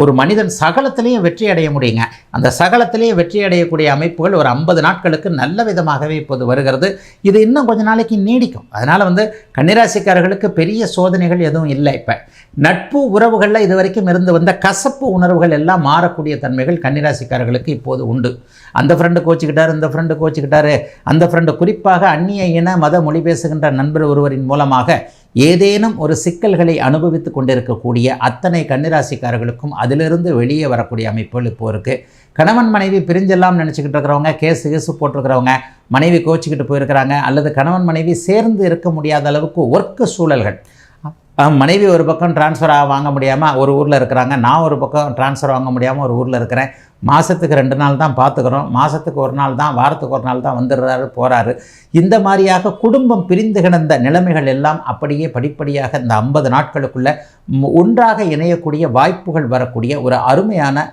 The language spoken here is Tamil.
ஒரு மனிதன் சகலத்திலையும் வெற்றி அடைய முடியுங்க. அந்த சகலத்திலேயே வெற்றி அடையக்கூடிய அமைப்புகள் ஒரு ஐம்பது நாட்களுக்கு நல்ல விதமாகவே இப்போது வருகிறது. இது இன்னும் கொஞ்ச நாளைக்கு நீடிக்கும். அதனால் வந்து கன்னிராசிக்காரர்களுக்கு பெரிய சோதனைகள் எதுவும் இல்லை இப்போ. நட்பு உறவுகளில் இது வரைக்கும் இருந்து வந்த கசப்பு உணர்வுகள் எல்லாம் மாறக்கூடிய தன்மைகள் கன்னிராசிக்காரர்களுக்கு இப்போது உண்டு. அந்த ஃப்ரெண்டு கோச்சிக்கிட்டார் இந்த ஃப்ரெண்டு கோச்சிக்கிட்டாரு. அந்த ஃப்ரெண்டு குறிப்பாக அந்நிய இன மத மொழி பேசுகின்ற நண்பர் ஒருவரின் மூலமாக ஏதேனும் ஒரு சிக்கல்களை அனுபவித்து கொண்டிருக்கக்கூடிய அத்தனை கன்னிராசிக்காரர்களுக்கும் அதிலிருந்து வெளியே வரக்கூடிய அமைப்புகள் இப்போ இருக்குது கணவன் மனைவி பிரிஞ்செல்லாம் நினச்சிக்கிட்டு இருக்கிறவங்க கேஸ் கேஸு போட்டிருக்கிறவங்க மனைவி கோச்சிக்கிட்டு போயிருக்கிறாங்க அல்லது கணவன் மனைவி சேர்ந்து இருக்க முடியாத அளவுக்கு ஒர்க்கு சூழல்கள். மனைவி ஒரு பக்கம் ட்ரான்ஸ்ஃபர் வாங்க முடியாமல் ஒரு ஊரில் இருக்கிறாங்க. நான் ஒரு பக்கம் ட்ரான்ஸ்ஃபர் வாங்க முடியாமல் ஒரு ஊரில் இருக்கிறேன். மாதத்துக்கு ரெண்டு நாள் தான் பார்த்துக்கிறோம் மாதத்துக்கு ஒரு நாள் தான் வாரத்துக்கு ஒரு நாள் தான் வந்துடுறாரு போகிறாரு இந்த மாதிரியாக குடும்பம் பிரிந்து கிடந்த நிலைமைகள் எல்லாம் அப்படியே படிப்படியாக இந்த ஐம்பது நாட்களுக்குள்ளே ஒன்றாக இணையக்கூடிய வாய்ப்புகள் வரக்கூடிய ஒரு அருமையான